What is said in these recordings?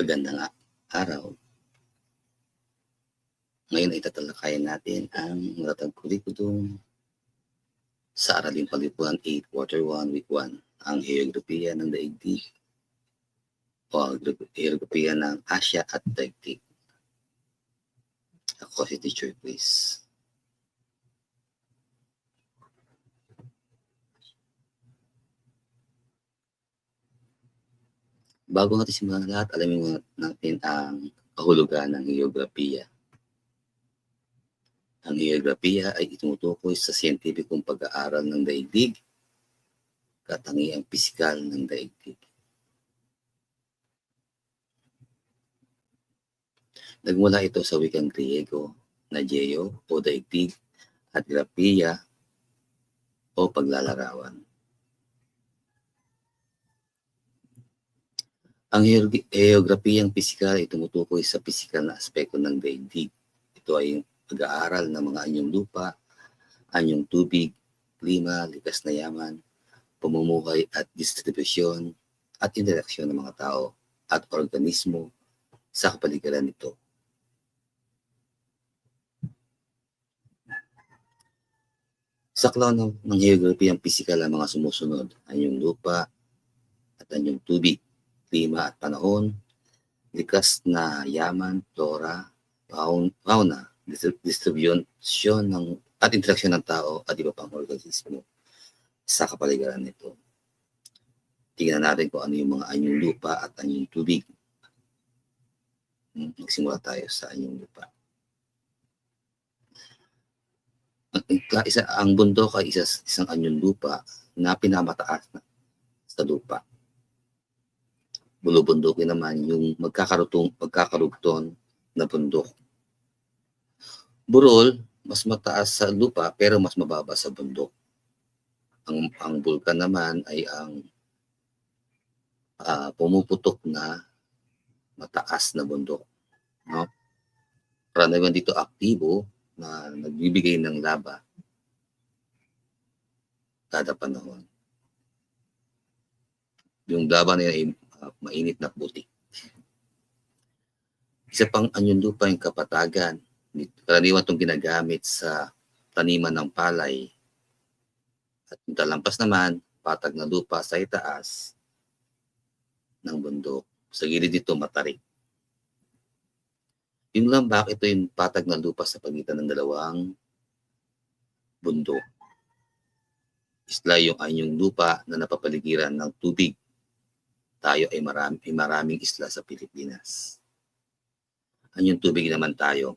Magandang araw. Ngayon ay tatalakayan natin ang matatag kurikulum sa Araling Palipuan 8, Quarter 1, Week 1, ang Geografiya ng Daigdig o Geografiya ng Asya at Daigdig. Ako si Teacher Chris. Bago natin simulan lahat, alamin muna natin ang kahulugan ng geografiya. Ang geografiya ay itumutukoy sa siyentipikong pag-aaral ng daigdig, katangiang pisikal ng daigdig. Nagmula ito sa wikang Griego na geo o daigdig at grafiya o paglalarawan. Ang geograpiyang pisikal ay tumutukoy sa pisikal na aspekto ng daigdig. Ito ay pag-aaral ng mga anyong lupa, anyong tubig, klima, likas na yaman, pamumuhay at distribusyon at interaksyon ng mga tao at organismo sa kapaligiran nito. Saklaw ng, ng geograpiyang pisikal ang mga sumusunod, anyong lupa at anyong tubig, klima at panahon, likas na yaman, flora, faun- fauna, distri- distribution ng at interaksyon ng tao at iba pang organismo sa kapaligiran nito. Tingnan natin kung ano yung mga anyong lupa at anyong tubig. Hmm, Magsimula tayo sa anyong lupa. Isa, ang bundok ay isa, isang anyong lupa na pinamataas na sa lupa bulubundukin naman yung magkakarutong, magkakarugtong na bundok. Burol, mas mataas sa lupa pero mas mababa sa bundok. Ang, ang bulkan naman ay ang ah, pumuputok na mataas na bundok. No? Karaniwan dito aktibo na nagbibigay ng laba kada panahon. Yung laba na yun ay uh, mainit na putik. Isa pang anyon lupa yung kapatagan. Karaniwan itong ginagamit sa taniman ng palay. At yung talampas naman, patag na lupa sa itaas ng bundok. Sa gilid dito, matarik. Yung lambak, ito yung patag na lupa sa pagitan ng dalawang bundok. Isla yung anyong lupa na napapaligiran ng tubig tayo ay marami, may maraming isla sa Pilipinas. Ang yung tubig naman tayo.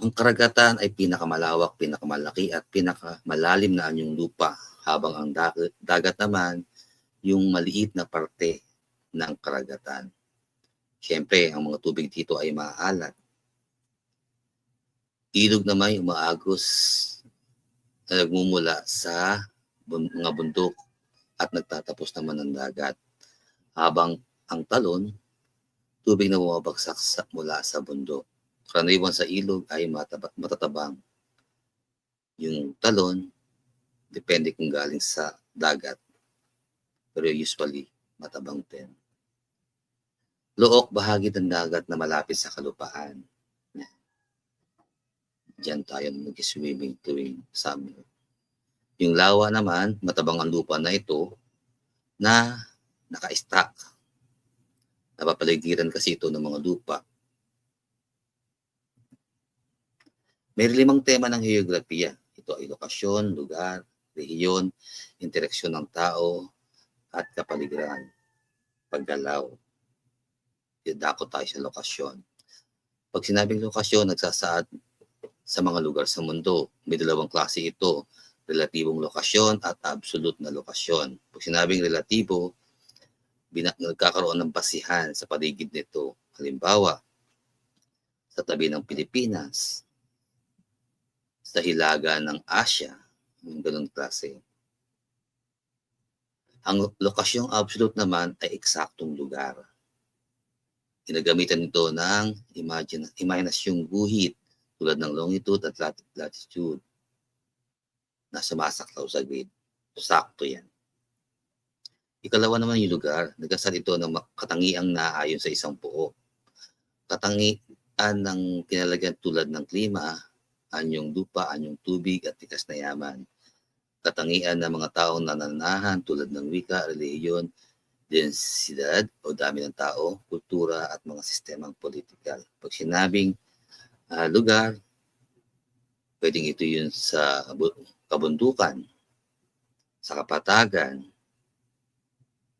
Ang karagatan ay pinakamalawak, pinakamalaki at pinakamalalim na anyong lupa habang ang dagat, dagat naman yung maliit na parte ng karagatan. Siyempre, ang mga tubig dito ay maaalat. Ilog naman yung maagos na nagmumula sa mga bundok at nagtatapos naman ng dagat. Habang ang talon, tubig na bumabagsak sa, mula sa bundok. Karaniwan sa ilog ay mataba, matatabang. Yung talon, depende kung galing sa dagat. Pero usually, matabang din. Look, bahagi ng dagat na malapit sa kalupaan. Diyan tayo mag-swimming tuwing summer. Yung lawa naman, matabang ang lupa na ito na naka-stack. Napapaligiran kasi ito ng mga lupa. May limang tema ng geografiya. Ito ay lokasyon, lugar, rehiyon, interaksyon ng tao, at kapaligiran. Paggalaw. Dako tayo sa lokasyon. Pag sinabing lokasyon, nagsasaad sa mga lugar sa mundo. May dalawang klase ito relatibong lokasyon at absolute na lokasyon. Pag sinabing relatibo, nagkakaroon ng basihan sa paligid nito. Halimbawa, sa tabi ng Pilipinas, sa hilaga ng Asya, yung ganun klase. Ang lokasyong absolute naman ay eksaktong lugar. Ginagamitan nito ng imagine, imaginasyong guhit tulad ng longitude at lat- latitude na sumasaklaw sa grid. Sakto yan. Ikalawa naman yung lugar. Nagkasal ito ng katangiang naayon sa isang buo. Katangian ng kinalagyan tulad ng klima, anyong lupa, anyong tubig at tikas na yaman. Katangian ng mga taong nananahan tulad ng wika, relihiyon, densidad o dami ng tao, kultura at mga sistemang politikal. Pag sinabing ah, lugar, pwedeng ito yun sa kabundukan, sa kapatagan,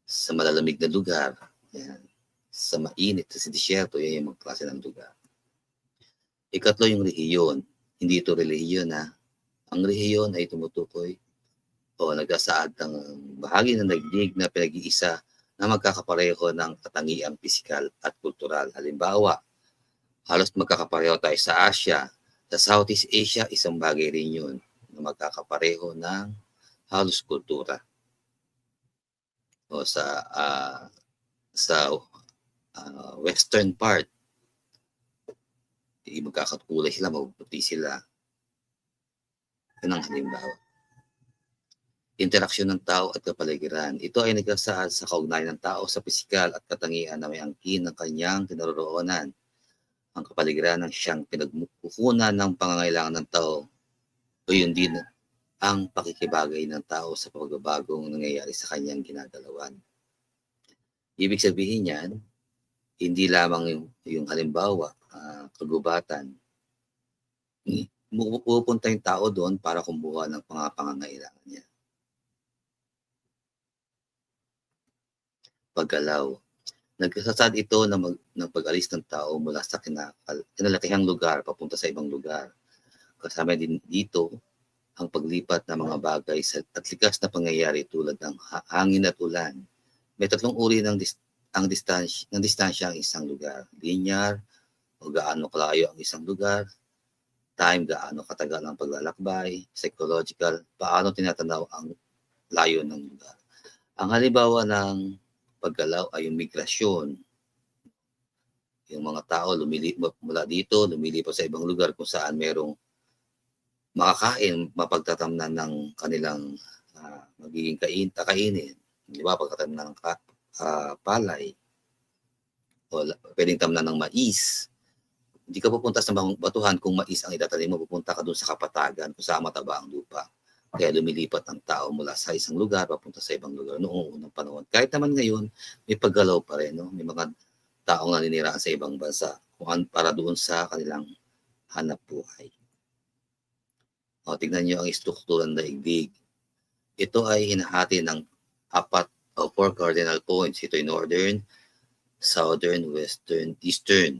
sa malalamig na lugar, yan, sa mainit, sa disyerto, yan yung mga klase ng lugar. Ikatlo yung rehiyon. Hindi ito relihiyon na ang rehiyon ay tumutukoy o nagsasaad ng bahagi ng daigdig na pinag-iisa na magkakapareho ng katangiang pisikal at kultural. Halimbawa, halos magkakapareho tayo sa Asia. Sa Southeast Asia, isang bagay rin yun na magkakapareho ng halos kultura. O sa ah, sa ah, western part, eh, magkakakulay sila, mabubuti sila. Yun ang halimbawa interaksyon ng tao at kapaligiran. Ito ay nagsasaad sa kaugnayan ng tao sa pisikal at katangian na may angkin ng kanyang kinaroroonan. Ang kapaligiran ng siyang pinagkukunan ng pangangailangan ng tao o yun din ang pakikibagay ng tao sa pagbabagong nangyayari sa kanyang ginagalawan. Ibig sabihin niyan, hindi lamang yung, yung halimbawa, ah, kagubatan, ni- pupunta yung tao doon para kumuha ng mga pangangailangan niya. paggalaw. Nagkasasad ito na mag, ng pag-alis ng tao mula sa kinakal, kinalakihang lugar papunta sa ibang lugar. Kasama din dito ang paglipat ng mga bagay sa at likas na pangyayari tulad ng ha- hangin at ulan. May tatlong uri ng dis, ang distansya ng distansya ang isang lugar. Linear o gaano kalayo ang isang lugar. Time gaano katagal ang paglalakbay. Psychological paano tinatanaw ang layo ng lugar. Ang halimbawa ng paggalaw ay yung migrasyon. Yung mga tao lumili mula dito, lumilipat sa ibang lugar kung saan merong makakain, mapagtatamnan ng kanilang ah, magiging kain, kakainin. Di ba? Pagtatamnan ng ka, ah, palay. O pwedeng tamnan ng mais. Hindi ka pupunta sa batuhan kung mais ang itatanim mo, pupunta ka doon sa kapatagan kung saan mataba ang lupa. Kaya lumilipat ang tao mula sa isang lugar papunta sa ibang lugar noong unang panahon. Kahit naman ngayon, may paggalaw pa rin. No? May mga taong naniniraan sa ibang bansa kung para doon sa kanilang hanap buhay. O, tignan nyo ang struktura ng daigdig. Ito ay hinahati ng apat o four cardinal points. Ito ay northern, southern, western, eastern.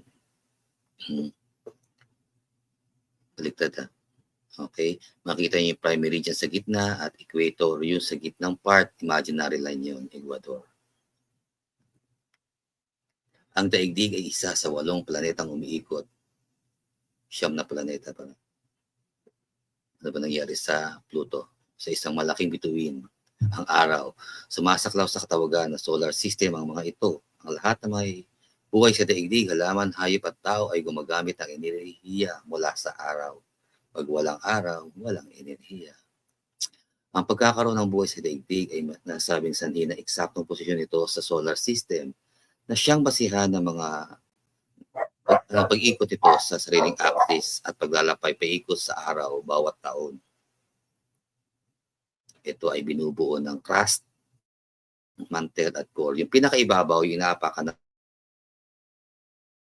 Hmm. Baliktad ha. Okay? Makita niyo yung primary dyan sa gitna at equator yung sa gitnang part, imaginary line yun, Ecuador. Ang daigdig ay isa sa walong planetang umiikot. Siyam na planeta pa. Ano ba nangyari sa Pluto? Sa isang malaking bituin, ang araw. Sumasaklaw sa katawagan na solar system ang mga ito. Ang lahat na may buhay sa daigdig, halaman, hayop at tao ay gumagamit ng enerhiya mula sa araw. Pag walang araw, walang enerhiya. Ang pagkakaroon ng buhay sa daigdig ay nasabing sanhi na eksaktong posisyon nito sa solar system na siyang basihan ng mga ng pag-ikot ito sa sariling axis at paglalapay paikot sa araw bawat taon. Ito ay binubuo ng crust, mantle at core. Yung pinakaibabaw, yung inaapakan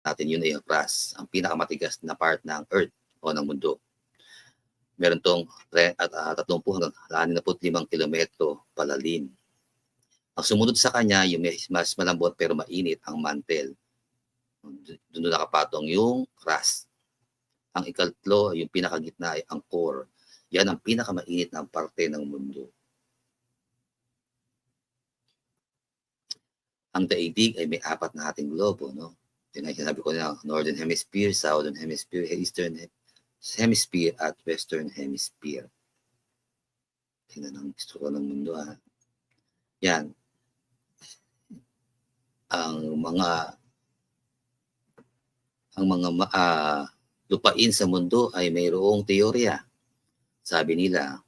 natin, yun ay yung crust. Ang pinakamatigas na part ng earth o ng mundo meron tong at uh, 30 hanggang 65 kilometro palalim. Ang sumunod sa kanya, yung mas malambot pero mainit ang mantle. Doon nakapatong yung crust. Ang ikatlo, yung pinakagitna ay ang core. Yan ang pinakamainit na parte ng mundo. Ang daigdig ay may apat na ating globo, no? Yun ang sinabi ko na Northern Hemisphere, Southern Hemisphere, Eastern hemisphere at western hemisphere. Tingnan ang gusto ng mundo ha. Yan. Ang mga ang mga uh, lupain sa mundo ay mayroong teorya. Sabi nila,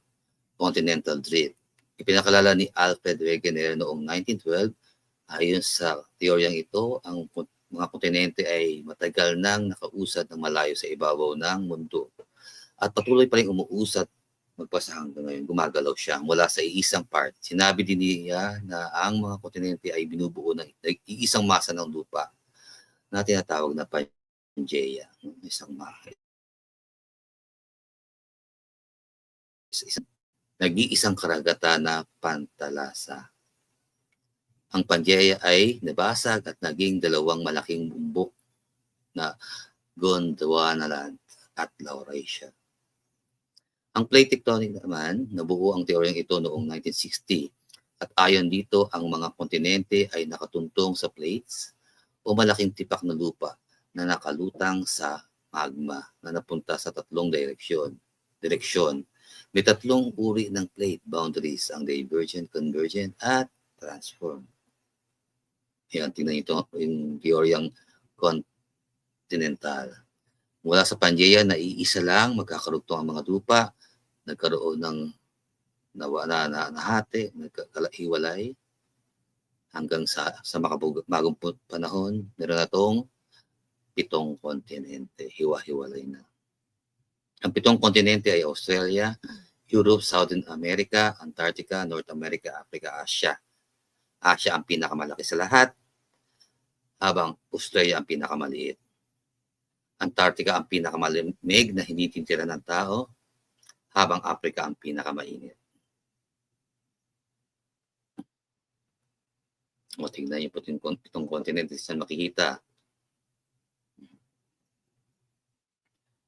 continental drift. Ipinakalala ni Alfred Wegener noong 1912 ayon sa teoryang ito, ang mga kontinente ay matagal nang nakausad ng malayo sa ibabaw ng mundo at patuloy pa rin umuusad magpasa hanggang ngayon. Gumagalaw siya mula sa iisang part. Sinabi din niya na ang mga kontinente ay binubuo ng iisang masa ng lupa na tinatawag na Pangaea. Isang masa. Isang, nag-iisang karagatan na pantalasa. Ang Pangaea ay nabasag at naging dalawang malaking bumbok na Gondwanaland at Laurasia. Ang plate tectonic naman, nabuo ang teoryang ito noong 1960 at ayon dito ang mga kontinente ay nakatuntong sa plates o malaking tipak na lupa na nakalutang sa magma na napunta sa tatlong direksyon. Direksyon. May tatlong uri ng plate boundaries, ang divergent, convergent, at transform. Yan, tingnan ito yung teoryang continental. Mula sa Pangaea na iisa lang magkakarugtong ang mga lupa, nagkaroon ng nawa na, na nahati, nagkakalahiwalay hanggang sa sa makabagong panahon, meron na tong pitong kontinente, hiwa-hiwalay na. Ang pitong kontinente ay Australia, Europe, Southern America, Antarctica, North America, Africa, Asia. Asia ang pinakamalaki sa lahat, habang Australia ang pinakamaliit. Antarctica ang pinakamalamig na hindi titira ng tao, habang Africa ang pinakamainit. O tingnan niyo po itong, continent saan makikita.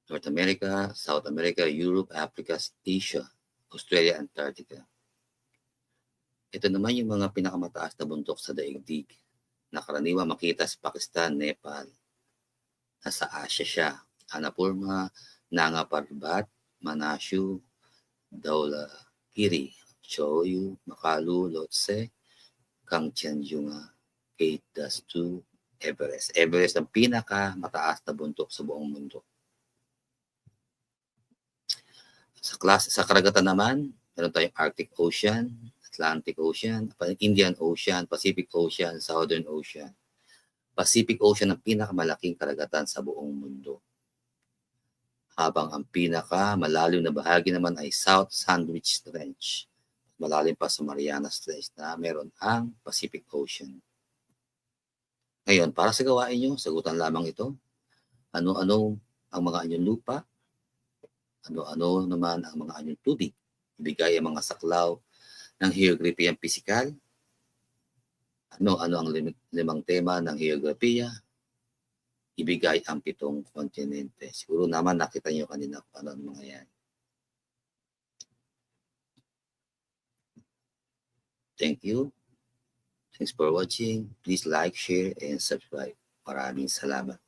North America, South America, Europe, Africa, Asia, Australia, Antarctica. Ito naman yung mga pinakamataas na bundok sa daigdig na karaniwan makita sa Pakistan, Nepal. Nasa Asia siya. Annapurna, Nanga Parbat, Manasyu, Dhaulagiri, Choyu, Makalu, Lhotse, Kangchenjunga, Kate Dastu, Everest. Everest ang pinaka mataas na bundok sa buong mundo. Sa klase sa karagatan naman, meron tayong Arctic Ocean, Atlantic Ocean, Indian Ocean, Pacific Ocean, Southern Ocean. Pacific Ocean ang pinakamalaking karagatan sa buong mundo. Habang ang pinaka malalim na bahagi naman ay South Sandwich Trench. Malalim pa sa Marianas Trench na meron ang Pacific Ocean. Ngayon, para sa gawain nyo, sagutan lamang ito. Ano-ano ang mga anyong lupa? Ano-ano naman ang mga anyong tubig? Ibigay ang mga saklaw ng geografiya pisikal. Ano-ano ang lim- limang tema ng geografiya? Ibigay ang pitong kontinente. Siguro naman nakita niyo kanina kung ano ang mga yan. Thank you. Thanks for watching. Please like, share, and subscribe. Maraming salamat.